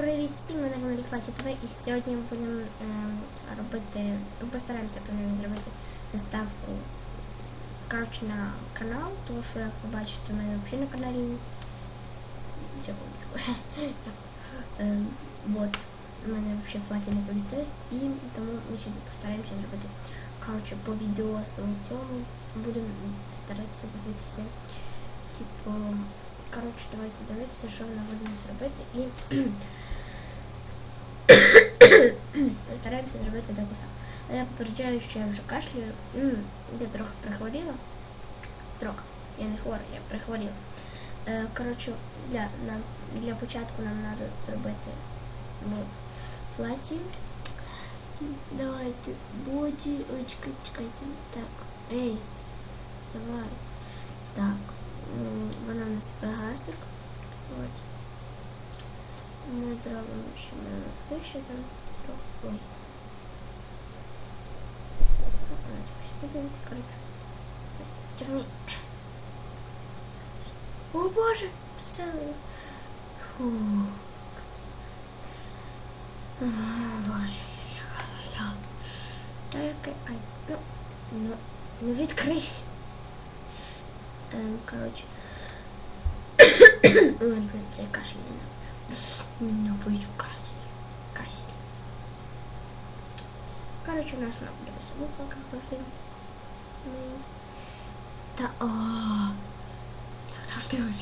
Привіт всім, мене каналі Класі ТВ і сьогодні ми будемо ем, робити, ну, постараємося принаймні зробити заставку коротше, на канал, тому що як ви бачите, у мене взагалі на каналі секундочку. Ем, Вот, у мене взагалі флаті не помістилось, і тому ми сьогодні постараємося зробити коротше, по відео цьому будемо старатися дивитися, типу, коротше, давайте дивитися, що вона буде нас робити і Постараємося зробити таку саму. А Я попереджаю, що я вже кашлюю. Я трохи прихворіла. Трохи. Я не хвора, я прихворіла. Е, коротше, для, нам, для початку нам треба зробити от, флаті. Давайте. Боді. Ой, чекайте, чекайте. Так. Ей. Давай. Так. Вона у нас пегасик. От. Ми зробимо, що ми у нас вище там трохи. Ой. Подивіться, коротше. Тягни. О боже! Все. Фу. О, Боже, я злякалася. Та. Ай, ну, ну, ну відкрись. Ем, коротше. Ой, блин, це кашель не надо. Ненавиджу кашель. Кашель. Коротше, у нас вона буде веселуха, як завжди. Ми... Та о, як завжди.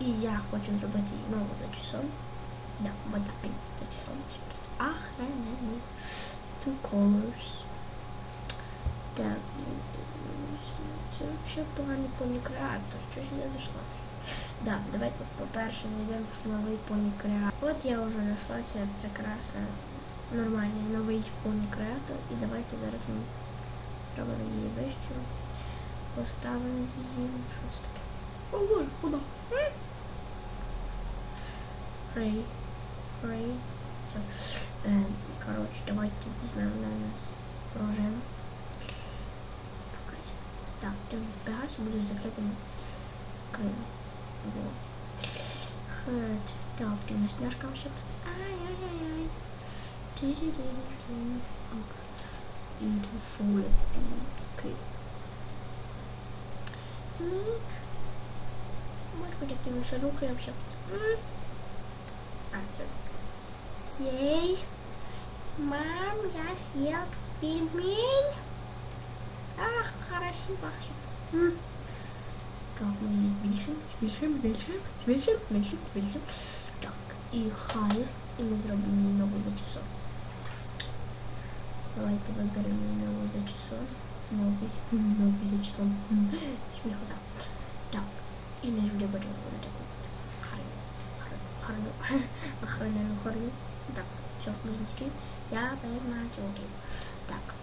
І я хочу зробити її нову зачісон. Да, вот так зачісон. Охрененний. Two colors. Так, це взагалі поганий понікреатор. Щось не зайшло. Да, давайте по-перше зайдемо в новий понікреатор. От я вже знайшла це прекрасно нормальний новий понікреатор. І давайте зараз ми зробимо її вищу. Поставимо її. Щось таке. О, боже, куди? Хрей. Хрей. Е, коротше, давайте візьмемо на нас пружину. Так, ти збігайся, будеш закритим крилом. Так, ты на снежка вообще просто. Ай-яй-яй-яй. In die Schule. Okay. Mik. Может быть, таким шаруха я вообще... А, все. Ей. Мам, я съел пельмень. Ах, красиво. Так, мы збільшимо, збільшимо, збільшимо, збільшимо, збільшимо, збільшимо. Так, і хай, і ми зробимо нову зачісовку. Давайте выберем новый за часом. Новый, новый за часом. Смехота. Так, и наш выберем вот такой вот. Харну, харну, харну, харну, харну. Так, все, музычки. Я возьму тёлки. Так.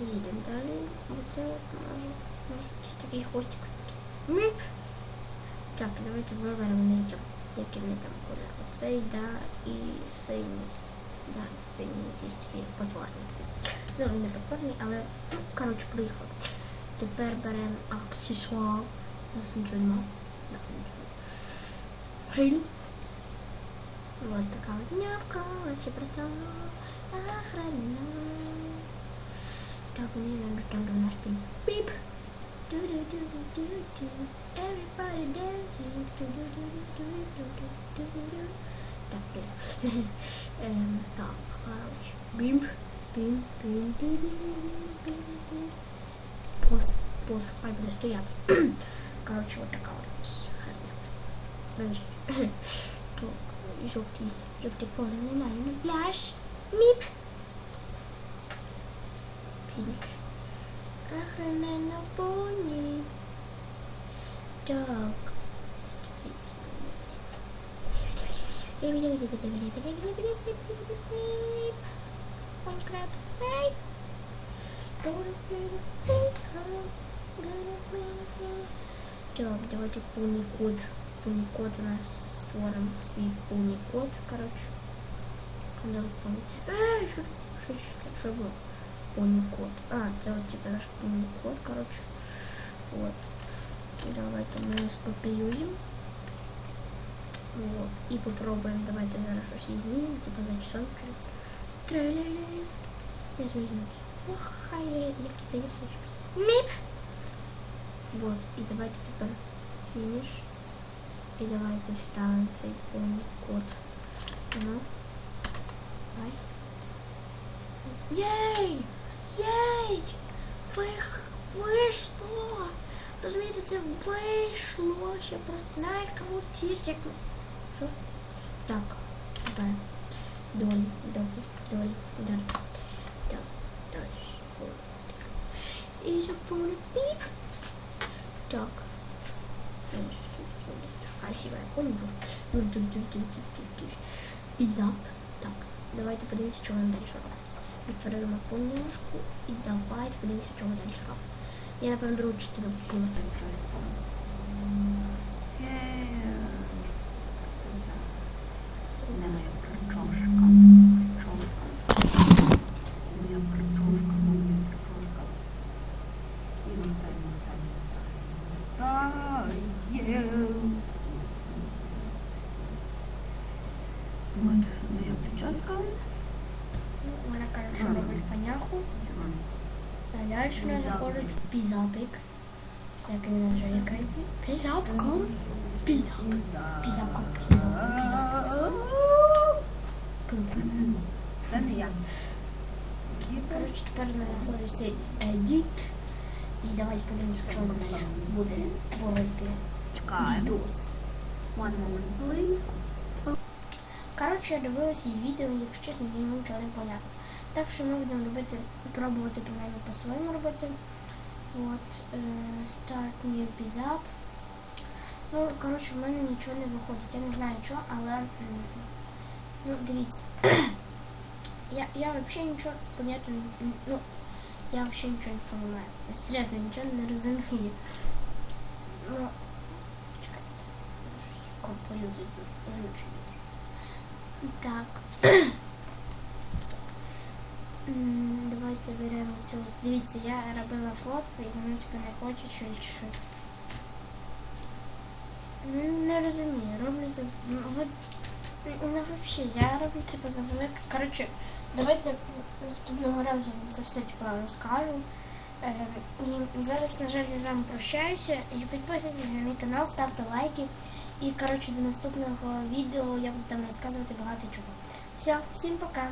Едем далее. Вот это, может, может, здесь такие хвостик. Нет. Так, давайте выберем на этом. Який там кольор. Оцей, да, і синій. Да, синій якийсь такий потворний. Ну, він не потворний, але, ну, коротше, проїхав. Тепер беремо аксесуар. Нас нічого нема. Гриль. Вот така от нявка, ще просто охрана. Так, мені надо там до нас піп. Everybody dancing так було. Так, коротше. Бім, бім, бім, бім, бім, бім, бім. Бос, бос, хай буде стояти. Коротше, от така от херня. Так, жовтий, жовтий поле не пляж. Міп. Пінч. Охрененно поні. Так. Майнкрафт. Так, давайте полный код. Полный код у нас створим свой полный код, короче. Когда вы помните. А, еще что было? Полный код. А, це вот типа наш полный код, короче. Вот. Давайте мы его скопируем. Вот. І попробуємо. Давайте зараз щось змінимо, типу зачісонки. Трелеле. Не змінюсь. Ох, хай я які ти височки. Міп. Вот. І давайте тепер фініш. І давайте вставимо цей повний код. Ну. Давай. Єй! Єй! Вих... Вийшло! Розумієте, це вийшло ще про найкрутіше. Як... Що? Так. Так. Долі, долі, долі, далі. Так, далі. І заповню піп. Так. Красиво, я помню. Дуже, дуже, дуже, дуже, дуже, дуже. Пізап. Так, давайте подивимося, що нам далі робити. Відтворимо помножку і давайте подивимося, що ми робимо. Я, напевно, другу частину знімати. А далі вона заходить в пізапик. Як він вже відкритий. Пізапком. Пізап. Пізапком. Пізап. Це не я. Коротше, тепер у нас едіт. І давайте подивимося, що вона далі буде творити. Відос. One moment, please. Коротше, я дивилася її відео, і, якщо чесно, я нічого не поняла. Так що ми будемо робити, пробувати принаймні по-своєму робити. От, е, start new bizap. Ну, коротше, в мене нічого не виходить. Я не знаю що, але ну, дивіться. я, я взагалі нічого понятно, ну, я взагалі нічого не розумію. Я серйозно нічого не розумію. Ну, чекайте, щось дуже так. Давайте беремо цю. Дивіться, я робила фотку і воно типу не хоче що що. М, Не розумію, роблю за. ну, ви- Ну, взагалі, я роблю типу за велике. Коротше, давайте наступного разу це все типу розкажу. Е, І зараз, на жаль, я з вами прощаюся. І підписуйтесь на мій канал, ставте лайки. І коротше до наступного відео я буду там розказувати багато чого. Все, всім пока!